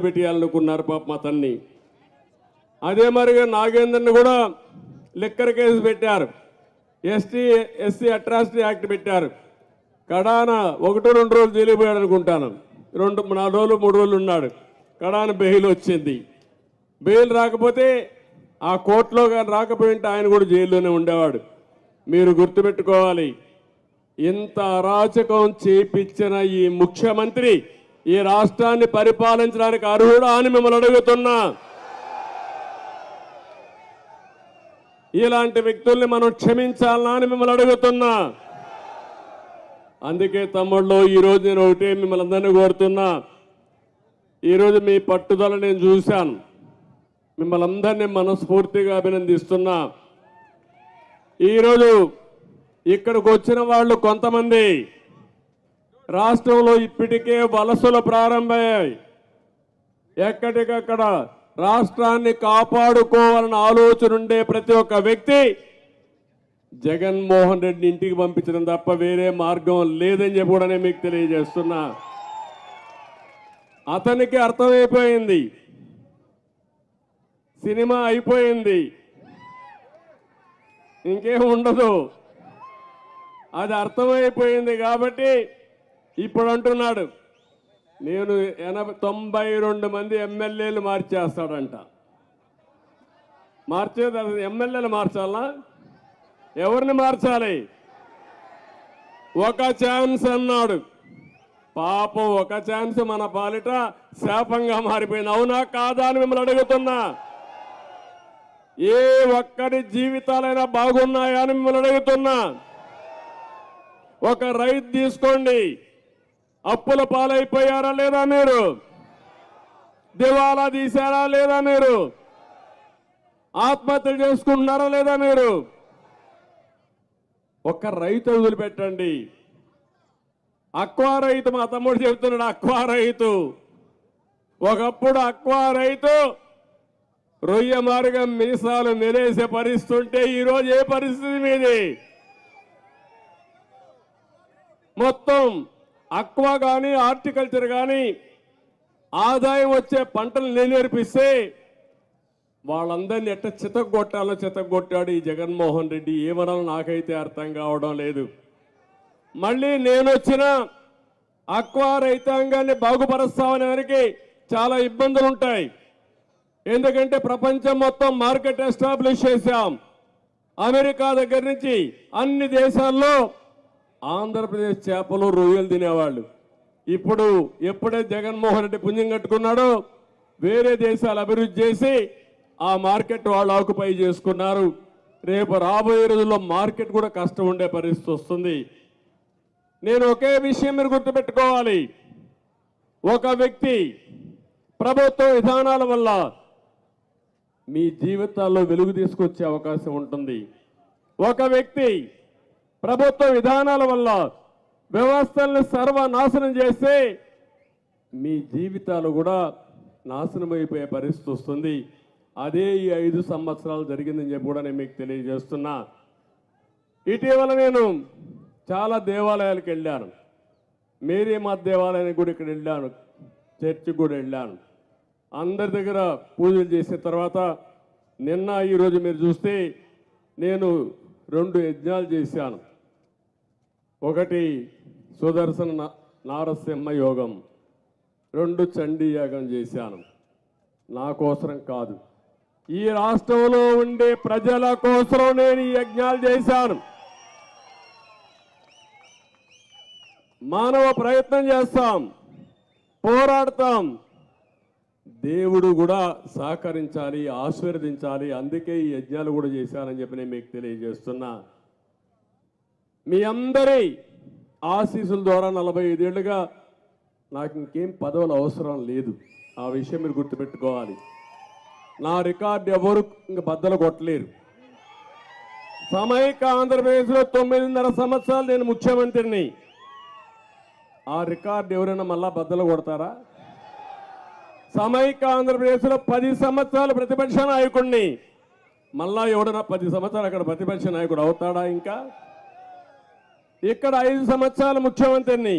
పెట్టేయాలనుకున్నారు మా అతన్ని అదే మరిగా నాగేందర్ని కూడా లిక్కర్ కేసు పెట్టారు. ఎస్టీ ఎస్సీ అట్రాసిటీ యాక్ట్ పెట్టారు. కడాన ఒకటి రెండు రోజులు జైలుపోయాడు అనుకుంటాను రెండు నాలుగు రోజులు మూడు రోజులు ఉన్నాడు. కడాన బెయిల్ వచ్చింది. బెయిల్ రాకపోతే ఆ కోర్టులో కానీ రాకపోయింటే ఆయన కూడా జైల్లోనే ఉండేవాడు. మీరు గుర్తుపెట్టుకోవాలి. ఇంత అరాచకం చేపించిన ఈ ముఖ్యమంత్రి ఈ రాష్ట్రాన్ని పరిపాలించడానికి అర్హుడా అని మిమ్మల్ని అడుగుతున్నా. ఇలాంటి వ్యక్తుల్ని మనం క్షమించాలా అని మిమ్మల్ని అడుగుతున్నా. అందుకే తమ్ముళ్ళు ఈరోజు నేను ఒకటే మిమ్మల్ని అందరినీ కోరుతున్నా. ఈరోజు మీ పట్టుదల నేను చూశాను. మిమ్మల్ని అందరినీ మనస్ఫూర్తిగా అభినందిస్తున్నా. ఈరోజు ఇక్కడికి వచ్చిన వాళ్ళు కొంతమంది రాష్ట్రంలో ఇప్పటికే వలసలు ప్రారంభమయ్యాయి. ఎక్కడికక్కడ రాష్ట్రాన్ని కాపాడుకోవాలన్న ఆలోచన ఉండే ప్రతి ఒక్క వ్యక్తి జగన్మోహన్ రెడ్డి ఇంటికి పంపించడం తప్ప వేరే మార్గం లేదని చెప్పి కూడా నేను మీకు తెలియజేస్తున్నా. అతనికి అర్థమైపోయింది. సినిమా అయిపోయింది. ఇంకేం ఉండదు. అది అర్థమైపోయింది కాబట్టి ఇప్పుడు అంటున్నాడు నేను ఎనభై తొంభై రెండు మంది ఎమ్మెల్యేలు మార్చేస్తాడంట. మార్చేది అది ఎమ్మెల్యేలు మార్చాలా? ఎవరిని మార్చాలి? ఒక ఛాన్స్ అన్నాడు. పాపం ఒక ఛాన్స్ మన పాలిట శాపంగా మారిపోయింది. అవునా కాదా అని మిమ్మల్ని అడుగుతున్నా. ఏ ఒక్కరి జీవితాలైనా బాగున్నాయా అని మిమ్మల్ని అడుగుతున్నా. ఒక రైతు తీసుకోండి. అప్పుల పాలైపోయారా లేదా మీరు? దివాలా తీశారా లేదా మీరు? ఆత్మహత్య చేసుకుంటున్నారా లేదా మీరు? ఒక రైతు వదిలిపెట్టండి. అక్వా రైతు మా తమ్ముడు చెబుతున్నాడు అక్వా రైతు. ఒకప్పుడు అక్వా రైతు రొయ్య మార్గం మీసాలు నిలేసే పరిస్థితి ఉంటే ఈరోజు ఏ పరిస్థితి మీది? మొత్తం అక్వా కానీ హార్టికల్చర్ కానీ ఆదాయం వచ్చే పంటలు నేర్పిస్తే వాళ్ళందరినీ ఎట్ట చితగొట్టాలో చితగొట్టాడు ఈ జగన్మోహన్ రెడ్డి. ఏమనాలో నాకైతే అర్థం కావడం లేదు. మళ్ళీ నేను వచ్చిన అక్వా రైతాంగాన్ని బాగుపరుస్తామనే వారికి చాలా ఇబ్బందులు ఉంటాయి ఎందుకంటే ప్రపంచం మొత్తం మార్కెట్ ఎస్టాబ్లిష్ చేశాం. అమెరికా దగ్గర నుంచి అన్ని దేశాల్లో ఆంధ్రప్రదేశ్ చేపలు రొయ్యలు తినేవాళ్ళు. ఇప్పుడు ఎప్పుడే జగన్మోహన్ రెడ్డి పుణ్యం కట్టుకున్నాడో వేరే దేశాలు అభివృద్ధి చేసి ఆ మార్కెట్ వాళ్ళు ఆకుపై చేసుకున్నారు. రేపు రాబోయే రోజుల్లో మార్కెట్ కూడా కష్టం ఉండే పరిస్థితి వస్తుంది. నేను ఒకే విషయం మీరు గుర్తుపెట్టుకోవాలి. ఒక వ్యక్తి ప్రభుత్వ విధానాల వల్ల మీ జీవితాల్లో వెలుగు తీసుకొచ్చే అవకాశం ఉంటుంది. ఒక వ్యక్తి ప్రభుత్వ విధానాల వల్ల వ్యవస్థల్ని సర్వనాశనం చేస్తే మీ జీవితాలు కూడా నాశనం అయిపోయే పరిస్థితి వస్తుంది. అదే ఈ ఐదు సంవత్సరాలు జరిగిందని చెప్పి కూడా నేను మీకు తెలియజేస్తున్నా. ఇటీవల నేను చాలా దేవాలయాలకు వెళ్ళాను. మేరీ మా దేవాలయానికి కూడా ఇక్కడ వెళ్ళాను. చర్చికి కూడా వెళ్ళాను. అందరి దగ్గర పూజలు చేసిన తర్వాత నిన్న ఈరోజు మీరు చూస్తే నేను రెండు యజ్ఞాలు చేశాను. ఒకటి సుదర్శన నారసింహ యోగం. రెండు చండీ యాగం చేశాను. నా కోసరం కాదు. ఈ రాష్ట్రంలో ఉండే ప్రజల కోసం నేను ఈ యజ్ఞాలు చేశాను. మానవ ప్రయత్నం చేస్తాం. పోరాడతాం. దేవుడు కూడా సహకరించాలి ఆశీర్వదించాలి. అందుకే ఈ యజ్ఞాలు కూడా చేశానని చెప్పి నేను మీకు తెలియజేస్తున్నా. మీ అందరి ఆశీస్సుల ద్వారా నలభై ఐదేళ్ళుగా నాకు ఇంకేం పదవులు అవసరం లేదు. ఆ విషయం మీరు గుర్తుపెట్టుకోవాలి. నా రికార్డు ఎవరు ఇంక బద్దలు కొట్టలేరు. సమైక ఆంధ్రప్రదేశ్లో తొమ్మిదిన్నర సంవత్సరాలు నేను ముఖ్యమంత్రిని. ఆ రికార్డు ఎవరైనా మళ్ళా బద్దలు కొడతారా? సమైక ఆంధ్రప్రదేశ్లో పది సంవత్సరాలు ప్రతిపక్ష నాయకుడిని. మళ్ళా ఎవడన్నా పది సంవత్సరాలు అక్కడ ప్రతిపక్ష నాయకుడు అవుతాడా ఇంకా? ఇక్కడ ఐదు సంవత్సరాలు ముఖ్యమంత్రిని.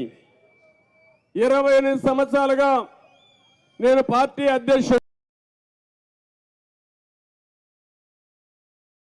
ఇరవై ఎనిమిది సంవత్సరాలుగా నేను పార్టీ అధ్యక్షుడు